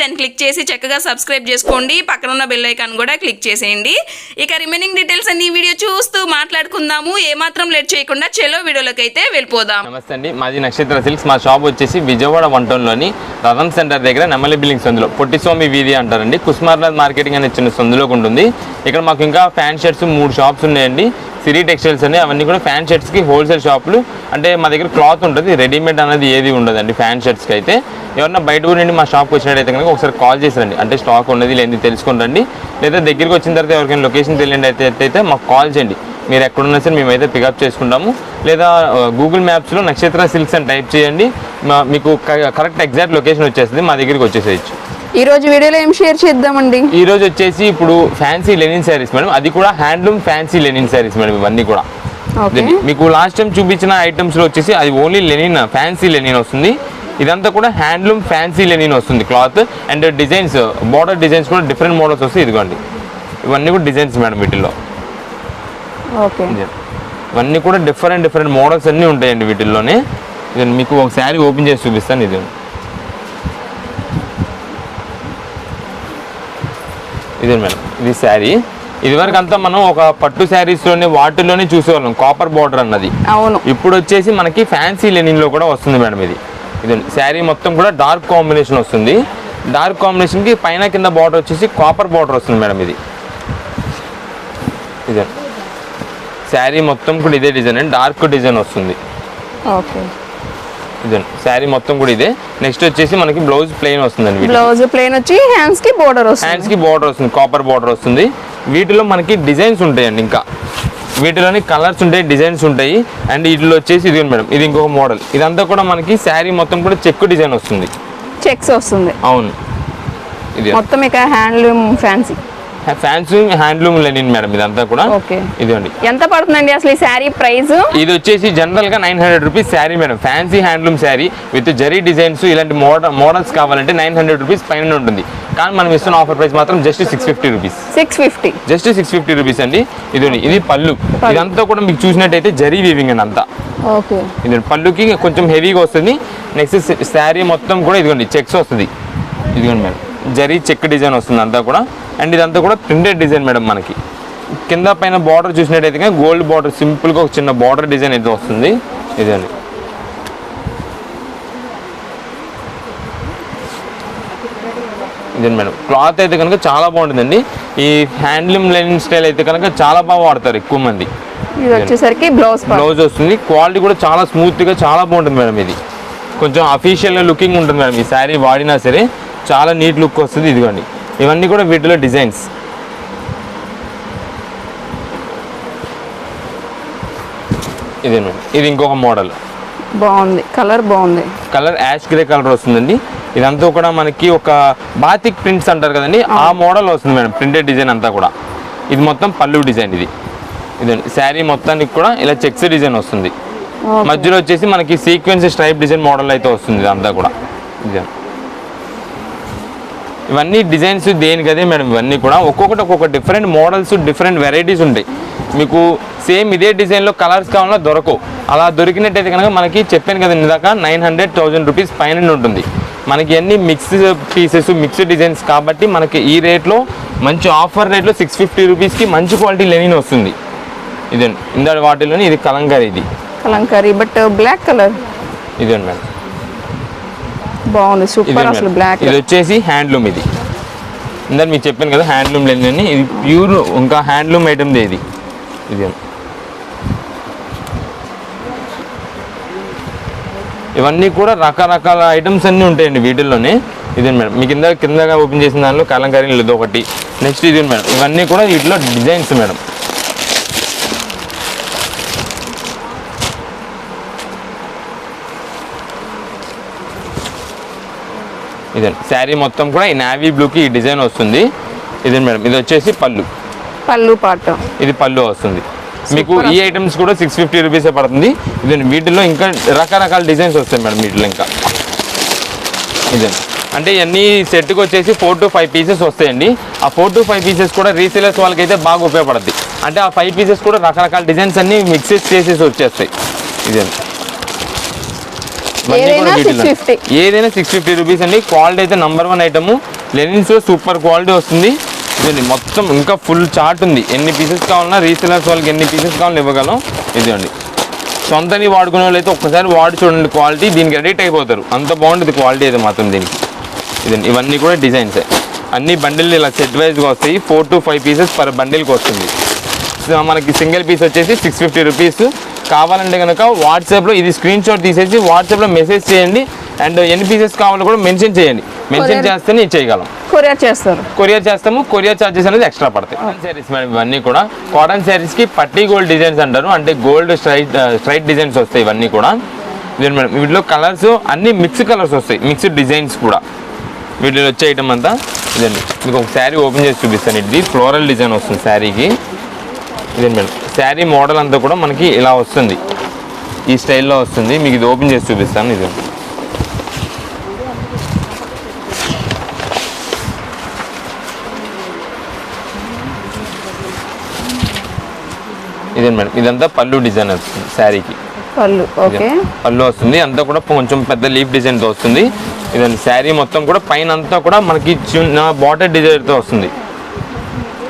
దాన్ని క్లిక్ చేసి చక్కగా సబ్స్క్రైబ్ చేసుకోండి. పక్కన ఉన్న బెల్ ఐకాన్ కూడా క్లిక్ చేసేయండి. ఇక రిమైనింగ్ డీటెయిల్స్ అన్ని వీడియో చూస్తూ మాట్లాడుకుందాము. ఏమాత్రం లేట్ చేయకుండా చెలో వీడియోలోకి అయితే వెళ్ళిపోదాం. నమస్తే అండి. మాది నక్షత్ర సిల్క్స్. మా షాప్ వచ్చేసి విజయవాడ వంటంలోని రతన్ సెంటర్ దగ్గర నెమలి బిల్డింగ్ సందులో పొట్టిస్వామి వీధి అంటారండి. కుస్మార్నాథ్ మార్కెటింగ్ అనే చిన్న సందులోకి ఉంటుంది ఇక్కడ మాకు ఇంకా ఫ్యాన్ షర్ట్స్ మూడు షాప్స్ ఉన్నాయండి. సిరి టెక్స్టైల్స్ అని అవన్నీ కూడా ఫ్యాన్ షర్ట్స్కి హోల్సేల్ షాపులు. అంటే మా దగ్గర క్లాత్ ఉంటుంది. రెడీమేడ్ అనేది ఏది ఉండదండి ఫ్యాన్ షర్ట్స్కి అయితే. ఎవరన్నా బయట ఊరి నుండి మా షాప్కి వచ్చినట్టయితే కనుక ఒకసారి కాల్ చేసి రండి అంటే స్టాక్ ఉన్నది లేని తెలుసుకుని రండి. లేదా దగ్గరికి వచ్చిన తర్వాత ఎవరికైనా లొకేషన్ తెలియండి అయితే అయితే మాకు కాల్ చేయండి. మీరు ఎక్కడున్నా సరే మేమైతే పికప్ చేసుకుంటాము. లేదా గూగుల్ మ్యాప్స్లో నక్షత్ర సిల్క్స్ అని టైప్ చేయండి. మా- మీకు కరెక్ట్ ఎగ్జాక్ట్ లొకేషన్ వచ్చేస్తుంది. మా దగ్గరికి వచ్చేసేయచ్చు. ఈ రోజు వీడియోలో ఏం షేర్ చేద్దామండి? ఈ రోజు వచ్చేసి ఇప్పుడు ఫ్యాన్సీ లెనిన్ శారీస్ మేడం అది కూడా handloom fancy linen saris madam ఇవన్నీ కూడా. మీకు లాస్ట్ టైం చూపించిన ఐటమ్స్లో వచ్చేసి అది ఓన్లీ లెనిన్ ఫ్యాన్సీ లెనిన్ వస్తుంది. ఇదంతా కూడా హ్యాండ్లూమ్ ఫ్యాన్సీ లెనిన్ వస్తుంది cloth and designs border designs కూడా డిఫరెంట్ మోడల్స్ వస్తాయి ఇదిగోండి. ఇవన్నీ కూడా డిజైన్స్ మేడం వీటిల్లో. ఓకే. ఇవన్నీ కూడా డిఫరెంట్ డిఫరెంట్ మోడల్స్ అన్నీ ఉంటాయండి వీటిల్లోనే. మీకు ఒక శారీ ఓపెన్ చేసి చూపిస్తాను ఇది ఇది మేడం. ఇది శారీ. ఇదివరకు అంతా మనం ఒక పట్టు శారీస్లోనే వాటిలోనే చూసేవాళ్ళం. కాపర్ బార్డర్ అన్నది. అవును. ఇప్పుడు వచ్చేసి మనకి ఫ్యాన్సీ లెనిన్లో కూడా వస్తుంది మేడం ఇది. ఇది శారీ మొత్తం కూడా డార్క్ కాంబినేషన్ వస్తుంది. డార్క్ కాంబినేషన్కి పైన కింద బార్డర్ వచ్చేసి కాపర్ బార్డర్ వస్తుంది మేడం ఇది. ఇదే. శారీ మొత్తం కూడా ఇదే డిజైన్ అండి. డార్క్ డిజైన్ వస్తుంది. ఓకే. ఇదే శారీ మొత్తం కూడా ఇదే. నెక్స్ట్ వచ్చేసి మనకి బ్లౌజ్ ప్లెయిన్ వస్తుందండి బ్లౌజ్ ప్లేన్ వచ్చి హ్యాండ్స్కి బోర్డర్ వస్తుంది. హ్యాండ్స్కి బార్డర్ వస్తుంది కాపర్ బార్డర్ వస్తుంది. వీటిలో మనకి డిజైన్స్ ఉంటాయండి ఇంకా. వీటిలోని కలర్స్ ఉంటాయి డిజైన్స్ ఉంటాయి. అండ్ వీటిలో వచ్చేసి ఇది మేడం ఇది ఇంకొక మోడల్ ఇదంతా కూడా మనకి శారీ మొత్తం కూడా చెక్కు డిజైన్ వస్తుంది. చెక్స్ వస్తుంది. అవును. ఇది. మొత్తం ఇక handloom fancy fancy handloom linen madam ఇదంతా కూడా ఓకే. ఇదండి ఎంత పడుతుందండి అసలు ఈ శారీ ప్రైస్ ఇది వచ్చేసి జనరల్గా nine hundred rupees sari madam fancy handloom sari with zari designs ఇలాంటి మోడల్ మోడల్స్ కావాలంటే నైన్ హండ్రెడ్ రూపీస్ పైన ఉంటుంది. కానీ మనం ఇస్తున్న ఆఫర్ ప్రైస్ మాత్రం just six fifty rupees six fifty just six fifty rupees అండి. ఇది ఇది పళ్ళు. ఇదంతా కూడా మీకు చూసినట్టయితే జరీ వీవింగ్ అండి అంతా. ఇది పళ్ళుకి కొంచెం హెవీగా వస్తుంది. నెక్స్ట్ శారీ మొత్తం కూడా ఇదిగోండి చెక్స్ వస్తుంది. ఇదిగోండి మేడం జరీ చెక్ డిజైన్ వస్తుంది అంతా కూడా. అండ్ ఇదంతా కూడా ప్రింటెడ్ డిజైన్ మేడం మనకి. కింద పైన బార్డర్ చూసినట్టయితే గోల్డ్ బార్డర్ సింపుల్గా ఒక చిన్న బార్డర్ డిజైన్ అయితే వస్తుంది. ఇదండి ఇదే మేడం. క్లాత్ అయితే కనుక చాలా బాగుంటుందండి. ఈ హ్యాండ్లూమ్ లెనిన్ స్టైల్ అయితే కనుక చాలా బాగా వాడతారు ఎక్కువ మంది. ఇది వచ్చేసరికి బ్లౌజ్ బ్లౌజ్ వస్తుంది. క్వాలిటీ కూడా చాలా స్మూత్గా చాలా బాగుంటుంది మేడం ఇది. కొంచెం అఫీషియల్ లుకింగ్ ఉంటుంది మేడం. ఈ శారీ వాడినా సరే చాలా నీట్ లుక్ వస్తుంది ఇదిగోండి. ఇవన్నీ కూడా వీటిలో డిజైన్స్. ఇదే మేడం ఇది ఇంకొక మోడల్. బాగుంది. కలర్ బాగుంది. కలర్ యాష్ గ్రే కలర్ వస్తుందండి. ఇదంతా కూడా మనకి ఒక బాతిక్ ప్రింట్స్ అంటారు కదండి. ఆ మోడల్ వస్తుంది మేడం. ప్రింటెడ్ డిజైన్ అంతా కూడా. ఇది మొత్తం పళ్ళు డిజైన్ ఇది. ఇదండి. శారీ మొత్తానికి కూడా ఇలా చెక్స్ డిజైన్ వస్తుంది. మధ్యలో వచ్చేసి మనకి సీక్వెన్స్ స్ట్రైప్ డిజైన్ మోడల్ అయితే వస్తుంది ఇదంతా కూడా. డిజైన్ ఇవన్నీ డిజైన్స్ దేనికదే మేడం ఇవన్నీ కూడా ఒక్కొక్కటి ఒక్కొక్క డిఫరెంట్ మోడల్స్ డిఫరెంట్ వెరైటీస్ ఉంటాయి. మీకు సేమ్ ఇదే డిజైన్లో కలర్స్ కావాలన్నా దొరకవు. అలా దొరికినట్టయితే కనుక మనకి చెప్పాను కదా ఇందాక నైన్ హండ్రెడ్ థౌజండ్ రూపీస్ పైన ఉంటుంది మనకి అన్ని మిక్స్ పీసెస్ మిక్స్డ్ డిజైన్స్ కాబట్టి మనకి ఈ రేట్లో మంచి ఆఫర్ రేట్లో సిక్స్ ఫిఫ్టీ రూపీస్కి మంచి క్వాలిటీ లెనిన్ వస్తుంది. ఇదండి. ఇందాటి వాటిలోని ఇది కలంకారీ ఇది. కలంకారీ బట్ బ్లాక్ కలర్ ఇదండి మేడం. బాగుంది. సూపర్. అసలు బ్లాక్ ఇది వచ్చేసి హ్యాండ్లూమ్ ఇది. ఇందాక మీకు చెప్పాను కదా హ్యాండ్లూమ్ అని. ఇది ప్యూర్ ఇంకా హ్యాండ్లూమ్ ఐటమ్ ఇది. ఇది ఇవన్నీ కూడా రకరకాల ఐటమ్స్ అన్నీ ఉంటాయండి వీటిల్లోనే. ఇదే మేడం? మీకు కింద కిందగా ఓపెన్ చేసిన దానిలో కలంకారీ ఇది ఒకటి నెక్స్ట్ ఇది మేడం? ఇవన్నీ కూడా వీటిలో డిజైన్స్ మేడం. ఇదండి శారీ మొత్తం కూడా ఈ నావీ బ్లూకి ఈ డిజైన్ వస్తుంది. ఇదండి మేడం ఇది వచ్చేసి పళ్ళు. పళ్ళు పాట. ఇది పళ్ళు వస్తుంది. మీకు ఈ ఐటమ్స్ కూడా సిక్స్ ఫిఫ్టీ రూపీసే పడుతుంది. ఇదండి వీటిలో ఇంకా రకరకాల డిజైన్స్ వస్తాయి మేడం వీటిలో ఇంకా. ఇదండి అంటే ఇవన్నీ సెట్కి వచ్చేసి ఫోర్ టు ఫైవ్ పీసెస్ వస్తాయండి. ఆ ఫోర్ టు ఫైవ్ పీసెస్ కూడా రీసేలర్స్ వాళ్ళకైతే బాగా ఉపయోగపడుద్ది. అంటే ఆ ఫైవ్ పీసెస్ కూడా రకరకాల డిజైన్స్ అన్ని మిక్సెస్ చేసేసి వచ్చేస్తాయి. ఇదండి ఇవన్నీ ఏదైనా కూడా వీటిలో. 650. ఏదైనా సిక్స్ ఫిఫ్టీ రూపీస్ అండి. క్వాలిటీ అయితే number one item linens super quality వస్తుంది. ఇదండి మొత్తం ఇంకా ఫుల్ చార్ట్ ఉంది. ఎన్ని పీసెస్ కావాలన్నా రీసెలర్స్ వాళ్ళకి ఎన్ని పీసెస్ కావాలని ఇవ్వగలం. ఇదండి సొంతని వాడుకునే వాళ్ళు అయితే ఒక్కసారి వాడి చూడండి క్వాలిటీ దీనికి అడిక్ట్ అయిపోతారు. అంత బాగుంటుంది క్వాలిటీ అయితే మాత్రం దీనికి. ఇదండి ఇవన్నీ కూడా డిజైన్స్ అన్ని బండిల్ ఇలా సెట్ వైజ్గా వస్తాయి. Four to five pieces per బండిల్కి వస్తుంది. సో మనకి సింగిల్ పీస్ వచ్చేసి సిక్స్ ఫిఫ్టీ రూపీస్ కావాలంటే కనుక వాట్సాప్లో ఇది స్క్రీన్ షాట్ తీసేసి వాట్సాప్లో మెసేజ్ చేయండి. అండ్ ఎన్ని పీసెస్ కావాలో కూడా మెన్షన్ చేయండి. మెన్షన్. చేస్తేనే ఇచ్చేయగలం. కొరియర్ చేస్తారు. కొరియర్ చేస్తాము. కొరియర్ చార్జెస్ అనేది ఎక్స్ట్రా పడతాయి. కాటన్ శారీస్ మేడం ఇవన్నీ కూడా. కాటన్ శారీస్కి పట్టీ గోల్డ్ డిజైన్స్ అంటారు. అంటే గోల్డ్ స్ట్రైట్ స్ట్రైట్ డిజైన్స్ వస్తాయి ఇవన్నీ కూడా. ఇదే మేడం వీటిలో కలర్స్ అన్ని మిక్స్ కలర్స్ వస్తాయి. మిక్స్డ్ డిజైన్స్ కూడా. వీటిలో వచ్చే ఐటమ్ అంతా ఇదండి. మీకు ఒక శారీ ఓపెన్ చేసి చూపిస్తాను. ఇది ఫ్లోరల్ డిజైన్ వస్తుంది శారీకి ఇదే మేడం శారీ మోడల్ అంతా కూడా మనకి ఇలా వస్తుంది. ఈ స్టైల్లో వస్తుంది. మీకు ఇది ఓపెన్ చేసి చూపిస్తాను ఇది. ఇదే మేడం? ఇదంతా పళ్ళు డిజైన్ వస్తుంది శారీకి. పళ్ళు ఓకే. పళ్ళు వస్తుంది. అంతా కూడా కొంచెం పెద్ద లీఫ్ డిజైన్తో వస్తుంది. ఇదండి శారీ మొత్తం కూడా పైన అంతా కూడా మనకి చిన్న బాటర్ డిజైన్తో వస్తుంది.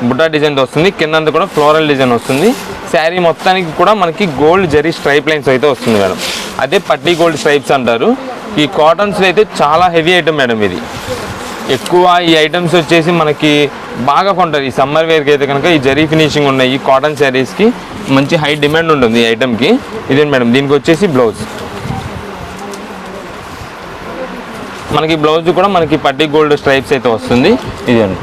బుడ్డా డిజైన్తో వస్తుంది. కింద అంతా కూడా ఫ్లోరల్ డిజైన్ వస్తుంది. శారీ మొత్తానికి కూడా మనకి గోల్డ్ జరీ స్ట్రైప్ లైన్స్ అయితే వస్తుంది మేడం. అదే పట్టీ గోల్డ్ స్ట్రైప్స్ అంటారు. ఈ కాటన్స్లో అయితే చాలా హెవీ ఐటమ్ మేడం ఇది. ఎక్కువ ఈ ఐటమ్స్ వచ్చేసి మనకి బాగా కొంటారు. ఈ సమ్మర్ వేర్కి అయితే కనుక ఈ జరీ ఫినిషింగ్ ఉన్నాయి ఈ కాటన్ శారీస్కి మంచి హై డిమాండ్ ఉంటుంది ఈ ఐటమ్కి ఇదే మేడం? దీనికి వచ్చేసి బ్లౌజ్. మనకి బ్లౌజ్ కూడా మనకి పట్టి గోల్డ్ స్ట్రైప్స్ అయితే వస్తుంది. ఇదండి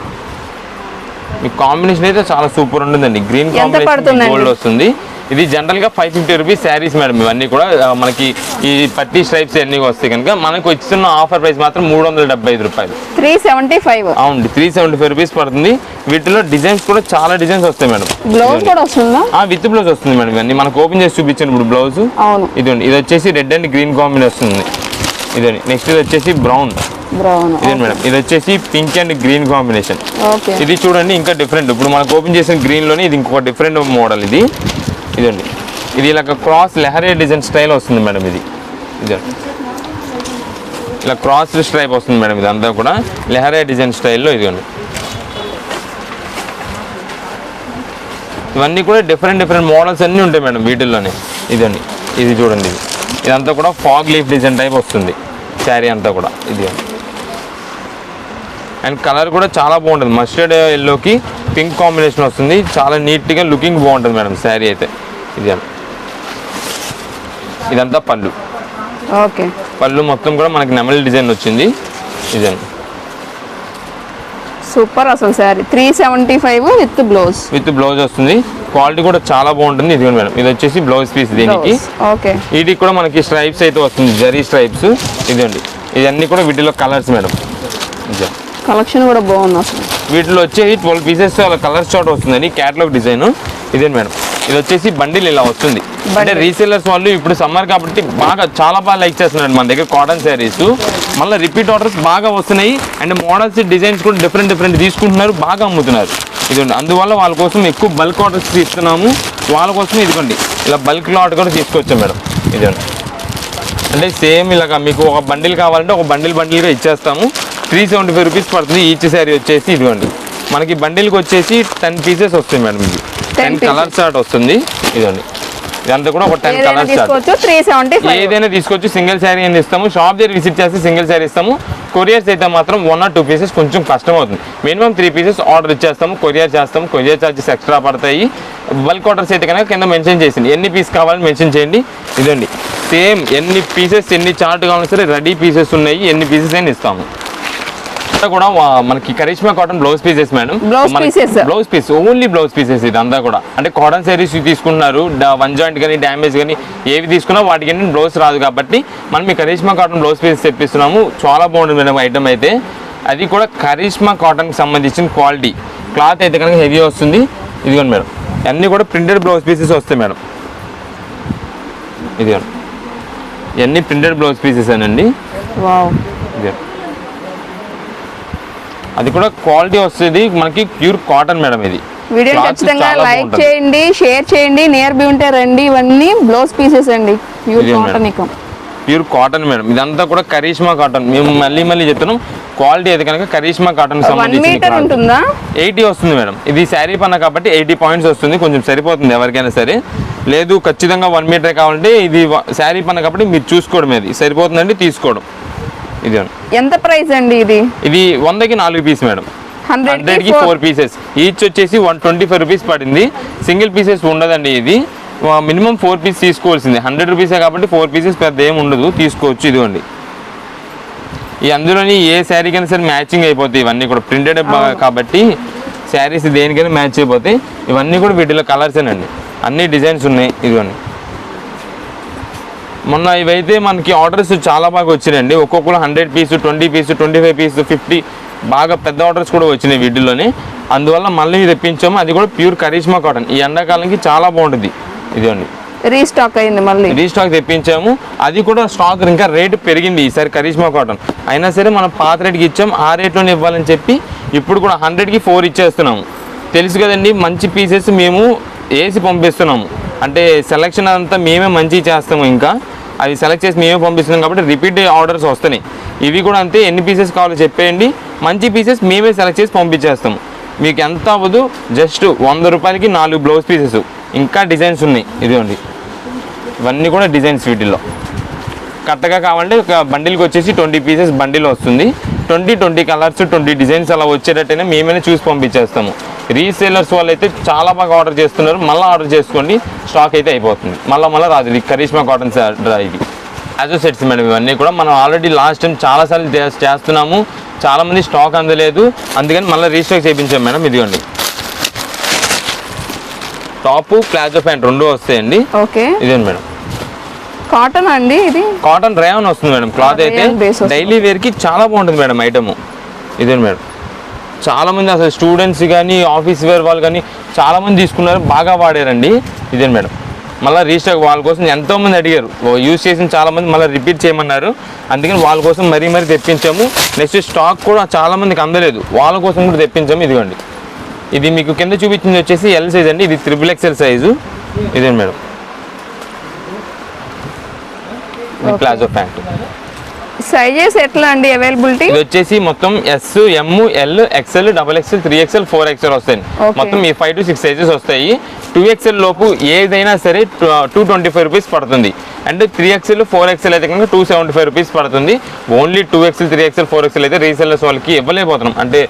కాంబినేషన్ అయితే చాలా సూపర్ ఉంటుందండి. Green combination? గోల్డ్ వస్తుంది. ఇది జనరల్గా five fifty rupees saris madam ఇవన్నీ కూడా మనకి ఈ పట్టి స్ట్రైప్స్ అన్ని వస్తాయి కనుక మనకు ఇస్తున్న ఆఫర్ ప్రైస్ మాత్రం మూడు వందల డెబ్బై ఐదు రూపాయలు. త్రీ సెవెంటీ ఫైవ్ అవునండి త్రీ సెవెంటీ ఫైవ్ రూపీస్ పడుతుంది. వీటిలో డిజైన్స్ కూడా చాలా డిజైన్స్ వస్తాయి మేడం బ్లౌజ్ కూడా వస్తుందా? విత్ బ్లౌజ్ వస్తుంది మేడం ఇవన్నీ. మనకు ఓపెన్ చేసి చూపించాను ఇప్పుడు బ్లౌజ్ అవును. ఇదండి ఇది వచ్చేసి రెడ్ అండ్ గ్రీన్ కాంబినేషన్ వస్తుంది. ఇదండి నెక్స్ట్ ఇది వచ్చేసి బ్రౌన్ బ్రౌన్ ఇదే మేడం ఇది వచ్చేసి పింక్ అండ్ గ్రీన్ కాంబినేషన్ ఇది చూడండి ఇంకా డిఫరెంట్ ఇప్పుడు మనకు ఓపెన్ చేసిన గ్రీన్లోనే ఇది ఇంకొక డిఫరెంట్ మోడల్ ఇది. ఇదండి. ఇది ఇలా క్రాస్ లెహరే డిజైన్ స్టైల్ వస్తుంది మేడం ఇది. ఇదండి ఇలా క్రాస్ స్ట్రైప్ వస్తుంది మేడం ఇదంతా కూడా. లెహరే డిజైన్ స్టైల్లో ఇదిగోండి. ఇవన్నీ కూడా డిఫరెంట్ డిఫరెంట్ మోడల్స్ అన్నీ ఉంటాయి మేడం వీటిల్లోనే. ఇదండి. ఇది చూడండి ఇది. ఇదంతా కూడా ఫాగ్ లీఫ్ డిజైన్ టైప్ వస్తుంది. శారీ అంతా కూడా ఇది. అండ్ కలర్ కూడా చాలా బాగుంటుంది. మస్టర్డ్ ఎల్లోకి పింక్ కాంబినేషన్ వస్తుంది. చాలా నీట్గా లుకింగ్ బాగుంటుంది మేడం శారీ అయితే. ఇది. ఇదంతా పళ్ళు. ఓకే. పళ్ళు మొత్తం కూడా మనకి నెమలి డిజైన్ వచ్చింది. ఇదండి సూపర్ అసలు sari. Three seventy five with blouse. With blouse వస్తుంది. క్వాలిటీ కూడా చాలా బాగుంటుంది. ఇది మేడం. ఇది వచ్చేసి బ్లౌజ్ పీస్ దీనికి. ఓకే. వీటికి కూడా మనకి స్ట్రైప్స్ అయితే వస్తుంది. జరీ స్ట్రైప్స్. ఇదండి ఇవన్నీ కూడా వీటిలో కలర్స్ మేడం. ఇదే కలెక్షన్ కూడా బాగుంది అసలు. వీటిలో వచ్చేసి ట్వెల్వ్ పీసెస్ అలా కలర్ షార్ట్ వస్తుందండి. Catalogue design. ఇదే మేడం? ఇది వచ్చేసి బండిల్ ఇలా వస్తుంది. అంటే. రీసేలర్స్ వాళ్ళు ఇప్పుడు సమ్మర్ కాబట్టి బాగా చాలా బాగా లైక్ చేస్తున్నారు మన దగ్గర కాటన్ శారీస్ మళ్ళీ రిపీట్ ఆర్డర్స్ బాగా వస్తున్నాయి. అండ్ మోడల్స్ డిజైన్స్ కూడా డిఫరెంట్ డిఫరెంట్ తీసుకుంటున్నారు బాగా అమ్ముతున్నారు. ఇదిగోండి అందువల్ల వాళ్ళ కోసం ఎక్కువ బల్క్ ఆర్డర్స్ ఇస్తున్నాము వాళ్ళ కోసం ఇదిగోండి ఇలా బల్క్ లాట్ కూడా తీసుకొచ్చాం మేడం. ఇదిగోండి. అంటే సేమ్ ఇలాగ మీకు ఒక బండిల్ కావాలంటే ఒక బండిల్ బండిల్గా ఇచ్చేస్తాము. త్రీ సెవెంటీ ఫైవ్ రూపీస్ పడుతుంది ఈచ్ శారీ వచ్చేసి ఇదిగోండి. మనకి బండిల్కి వచ్చేసి టెన్ పీసెస్ వస్తాయి మేడం ఇది 10 టెన్. కలర్ చార్ట్ వస్తుంది. ఇదండి ఇదంతా కూడా ఒక టెన్ కలర్ చార్ట్ తీసుకోవచ్చు ఏదైనా తీసుకొచ్చి సింగిల్ శారీ అని ఇస్తాము షాప్ దగ్గర విజిట్ చేస్తే సింగిల్ శారీ ఇస్తాము. కొరియర్స్ అయితే మాత్రం వన్ ఆర్ టూ పీసెస్ కొంచెం కష్టం అవుతుంది మినిమం త్రీ పీసెస్ ఆర్డర్ ఇచ్చేస్తాము. కొరియర్ చేస్తాము. కొరియర్ చార్జెస్ ఎక్స్ట్రా పడతాయి. బల్క్ ఆర్డర్స్ అయితే కనుక కింద మెన్షన్ చేసింది. ఎన్ని పీస్ కావాలని మెన్షన్ చేయండి. ఇదండి. సేమ్ ఎన్ని పీసెస్ ఎన్ని చార్ట్ కావాలన్నా సరే రెడీ పీసెస్ ఉన్నాయి. ఎన్ని పీసెస్ అయినా ఇస్తాము. ఇదంతా కూడా మనకి Karishma cotton blouse pieces madam pieces. Blouse piece only blouse pieces ఇదంతా కూడా. అంటే కాటన్ శారీస్ తీసుకుంటున్నారు వన్ జాయింట్ కానీ డ్యామేజ్ కానీ ఏవి తీసుకున్నా వాటికి బ్లౌజ్ రాదు కాబట్టి మనం ఈ కరిష్మా కాటన్ బ్లౌజ్ పీసెస్ తెప్పిస్తున్నాము. చాలా బాగుంటుంది మేడం ఐటమ్ అయితే. అది కూడా కరిష్మా కాటన్కి సంబంధించిన క్వాలిటీ క్లాత్ అయితే కనుక హెవీ వస్తుంది. ఇదిగోండి మేడం అన్నీ కూడా ప్రింటెడ్ బ్లౌజ్ పీసెస్ వస్తాయి మేడం ఇదిగోండి. ఇవన్నీ ప్రింటెడ్ బ్లౌజ్ పీసెస్ అనండి. వావ్ ఇదే. అది కూడా క్వాలిటీ వస్తుంది. మనకి ప్యూర్ కాటన్ మేడం ఇది. వీడియో ఖచ్చితంగా లైక్. చేయండి షేర్ చేయండి. నియర్ బి ఉంటే రండి. ఇవన్నీ బ్లౌజ్ పీసెస్ అండి. Pure. Cotton ఇకం. Pure cotton madam. ఇదంతా కూడా కరీష్మా కాటన్ మేము మళ్ళీ మళ్ళీ చెప్తున్నాం క్వాలిటీ అయితే కనుక కరీష్మా కాటన్ ఉంటుందా? ఎయిటీ వస్తుంది మేడం. ఇది శారీ పన్న కాబట్టి ఎయిటీ పాయింట్స్ వస్తుంది. కొంచెం సరిపోతుంది ఎవరికైనా సరే. లేదు ఖచ్చితంగా వన్ మీటర్ కావాలంటే ఇది శారీ పన్న కాబట్టి మీరు చూసుకోవడం ఇది సరిపోతుందండి తీసుకోవడం. ఇది ఎంత ప్రైస్ అండి ఇది? ఇది వందకి నాలుగు పీస్ మేడం. హండ్రెడ్కి ఫోర్ పీసెస్ ఈచ్ వచ్చేసి వన్ ట్వంటీ ఫైవ్ రూపీస్ పడింది. సింగిల్ పీసెస్ ఉండదండి ఇది. మినిమం ఫోర్ పీస్ తీసుకోవాల్సిందే. హండ్రెడ్ రూపీసే కాబట్టి ఫోర్ పీసెస్ పెద్ద ఏం ఉండదు. తీసుకోవచ్చు ఇదిగోండి. ఈ అందులోని ఏ శారీకైనా సరే మ్యాచింగ్ అయిపోతాయి ఇవన్నీ కూడా. ప్రింటెడ్ కాబట్టి శారీస్ దేనికైనా మ్యాచ్ అయిపోతాయి. ఇవన్నీ కూడా వీటిలో కలర్సేనండి అన్ని డిజైన్స్ ఉన్నాయి. ఇదిగోండి. మొన్న ఇవైతే మనకి ఆర్డర్స్ చాలా బాగా వచ్చినాయండి. ఒక్కొక్కరు hundred piece twenty piece twenty five piece fifty బాగా పెద్ద ఆర్డర్స్ కూడా వచ్చినాయి వీటిలోనే అందువల్ల మళ్ళీ తెప్పించాము. అది కూడా ప్యూర్ కరిష్మా కాటన్. ఈ ఎండాకాలంకి చాలా బాగుంటుంది. ఇదిగోండి. రీస్టాక్ అయింది మళ్ళీ. రీస్టాక్ తెప్పించాము. అది కూడా స్టాక్ ఇంకా రేటు పెరిగింది ఈసారి కరిష్మా కాటన్. అయినా సరే మనం పాత రేట్కి ఇచ్చాం. ఆ రేట్లోనే ఇవ్వాలని చెప్పి ఇప్పుడు కూడా హండ్రెడ్కి ఫోర్ ఇచ్చేస్తున్నాము. తెలుసు కదండి మంచి పీసెస్ మేము వేసి పంపిస్తున్నాము. అంటే సెలక్షన్ అంతా మేమే మంచి చేస్తాము ఇంకా. అవి సెలెక్ట్ చేసి మేమే పంపిస్తున్నాం కాబట్టి రిపీట్ ఆర్డర్స్ వస్తున్నాయి. ఇవి కూడా అంతే ఎన్ని పీసెస్ కావాలో చెప్పేయండి. మంచి పీసెస్ మేమే సెలెక్ట్ చేసి పంపించేస్తాము. మీకు ఎంత అవ్వదు జస్ట్ వంద రూపాయలకి నాలుగు బ్లౌజ్ పీసెస్ ఇంకా డిజైన్స్ ఉన్నాయి. ఇదిగోండి. ఇవన్నీ కూడా డిజైన్స్ వీటిల్లో. కరెక్ట్గా కావాలంటే ఒక బండిల్కి వచ్చేసి ట్వంటీ పీసెస్ బండిల్ వస్తుంది. Twenty twenty colours twenty designs అలా వచ్చేటట్టయినా మేమైనా చూసి పంపించేస్తాము. రీసేలర్స్ వాళ్ళు అయితే చాలా బాగా ఆర్డర్ చేస్తున్నారు. మళ్ళీ ఆర్డర్ చేసుకోండి. స్టాక్ అయితే అయిపోతుంది. మళ్ళీ మళ్ళీ రాదు. ఇది కరిష్మా కాటన్ ఇది. యాజో సెట్స్ మేడం ఇవన్నీ కూడా మనం ఆల్రెడీ లాస్ట్ టైం చాలాసార్లు చేస్తున్నాము. చాలామంది స్టాక్ అందలేదు. అందుకని మళ్ళీ రీస్టాక్ చేయించాం మేడం ఇదిగోండి. టాప్ ప్లాజో ప్యాంట్ రెండు వస్తాయండి. ఓకే. ఇదేండి మేడం కాటన్ అండి ఇది? కాటన్ రేవన్ వస్తుంది మేడం క్లాత్ అయితే. డైలీ వేర్కి చాలా బాగుంటుంది మేడం ఐటమ్ ఇదే మేడం చాలామంది అసలు స్టూడెంట్స్ కానీ ఆఫీస్ వేర్ వాళ్ళు కానీ చాలామంది తీసుకున్నారు బాగా వాడారండి. ఇదే మేడం? మళ్ళీ రీస్టాక్ వాళ్ళ కోసం ఎంతోమంది అడిగారు. యూజ్ చేసిన చాలామంది మళ్ళీ రిపీట్ చేయమన్నారు. అందుకని వాళ్ళ కోసం మరీ మరీ తెప్పించాము. నెక్స్ట్ స్టాక్ కూడా చాలామందికి అందలేదు. వాళ్ళ కోసం కూడా తెప్పించాము. ఇదిగోండి. ఇది మీకు కింద చూపించింది వచ్చేసి ఎల్ సైజ్ అండి. ఇది త్రిబుల్ ఎక్స్ఎల్ సైజు ఇదే మేడం ప్లాజో ప్యాంట్ సైజెస్ ఎట్లా అండి అవైలబిలిటీ? ఇది వచ్చేసి మొత్తం S M L XL double XL three XL four XL వస్తాయి. మొత్తం ఈ ఫైవ్ టు సిక్స్ సైజెస్ వస్తాయి. టూ ఎక్స్ఎల్ లోపు ఏదైనా సరే టూ ట్వంటీ ఫైవ్ రూపీస్ పడుతుంది. అంటే త్రీ ఎక్స్ఎల్ ఫోర్ ఎక్స్ఎల్ అయితే కనుక టూ సెవెంటీ ఫైవ్ రూపీస్ పడుతుంది only two XL three XL four XL అయితే రీసెల్లర్స్ వాళ్ళకి ఇవ్వలేకపోతున్నాం. అంటే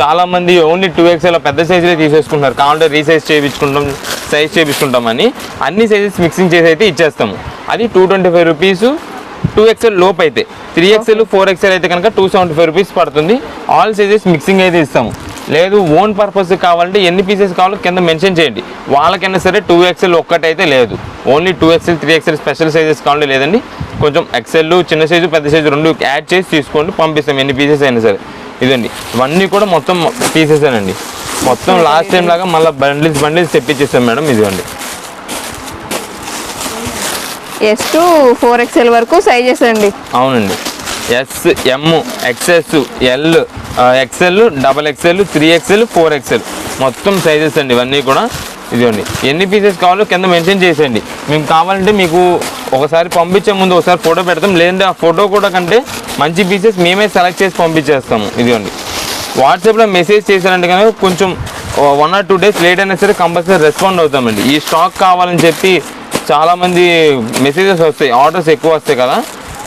చాలా మంది ఓన్లీ టూ ఎక్స్ఎల్ పెద్ద సైజులే తీసేసుకుంటున్నారు. కావాలంటే రీసైజ్ చేయించుకుంటాం సైజ్ చేయించుకుంటామని అన్ని సైజెస్ మిక్సింగ్ చేసి అయితే ఇచ్చేస్తాము. అది two twenty five rupees two XL లోపు అయితే త్రీ ఎక్స్ఎల్ ఫోర్ ఎక్స్ఎల్ అయితే కనుక టూ సెవెంటీ ఫైవ్ రూపీస్ పడుతుంది. ఆల్ సైజెస్ మిక్సింగ్ అయితే ఇస్తాము. లేదు ఓన్ పర్పస్ కావాలంటే ఎన్ని పీసెస్ కావాలో కింద మెన్షన్ చేయండి. వాళ్ళకైనా సరే టూ ఎక్స్ఎల్ ఒక్కటైతే లేదు. Only two XL three XL special sizes కావాలంటే లేదండి. కొంచెం ఎక్స్ఎల్ చిన్న సైజు పెద్ద సైజు రెండు యాడ్ చేసి తీసుకోండి పంపిస్తాం ఎన్ని పీసెస్ అయినా సరే. ఇదండి. ఇవన్నీ కూడా మొత్తం పీసెస్ అండి మొత్తం లాస్ట్ టైం లాగా మళ్ళీ బండిల్స్ బండిల్స్ తెప్పించేస్తాం మేడం ఇదిగోండి. ఎస్ టు ఫోర్ ఎక్స్ఎల్ వరకు సైజెస్ అండి అవునండి. S M XS L XL double XL three XL four XL మొత్తం సైజెస్ అండి ఇవన్నీ కూడా. ఇదిగోండి. ఎన్ని పీసెస్ కావాలో కింద మెన్షన్ చేసేయండి. మేము కావాలంటే మీకు ఒకసారి పంపించే ముందు ఒకసారి ఫోటో పెడతాం. లేదంటే ఆ ఫోటో కూడా కంటే మంచి పీసెస్ మేమే సెలెక్ట్ చేసి పంపించేస్తాము. ఇదిగోండి. వాట్సాప్లో మెసేజ్ చేశారంటే కనుక కొంచెం one or two days late అయినా సరే కంపల్సరీ రెస్పాండ్ అవుతామండి. ఈ స్టాక్ కావాలని చెప్పి చాలామంది మెసేజెస్ వస్తాయి ఆర్డర్స్ ఎక్కువ వస్తాయి కదా.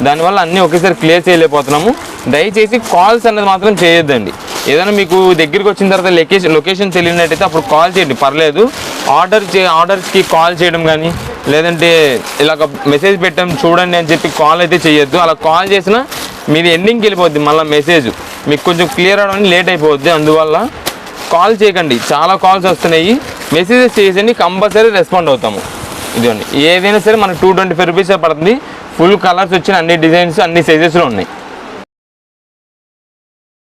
దానివల్ల అన్నీ ఒకేసారి క్లియర్ చేయలేకపోతున్నాము. దయచేసి కాల్స్ అనేది మాత్రం చేయొద్దండి. ఏదైనా మీకు దగ్గరికి వచ్చిన తర్వాత లొకేషన్ లొకేషన్ తెలియనట్టయితే అప్పుడు కాల్ చేయండి. పర్లేదు. ఆర్డర్ చే ఆర్డర్స్కి కాల్ చేయడం కానీ లేదంటే ఇలాగ మెసేజ్ పెట్టాం చూడండి అని చెప్పి కాల్ అయితే చేయొద్దు. అలా కాల్ చేసినా మీది ఎండింగ్కి వెళ్ళిపోద్ది మళ్ళీ మెసేజ్ మీకు కొంచెం క్లియర్ అవడానికి లేట్ అయిపోద్ది. అందువల్ల కాల్ చేయకండి. చాలా కాల్స్ వస్తున్నాయి. మెసేజెస్ చేసి కంపల్సరీ రెస్పాండ్ అవుతాము. ఇదిగోండి. ఏదైనా సరే మనకు టూ ట్వంటీ ఫైవ్ రూపీస్ పడుతుంది. ఫుల్ కలర్స్ వచ్చిన అన్ని డిజైన్స్ అన్ని సైజెస్లో ఉన్నాయి.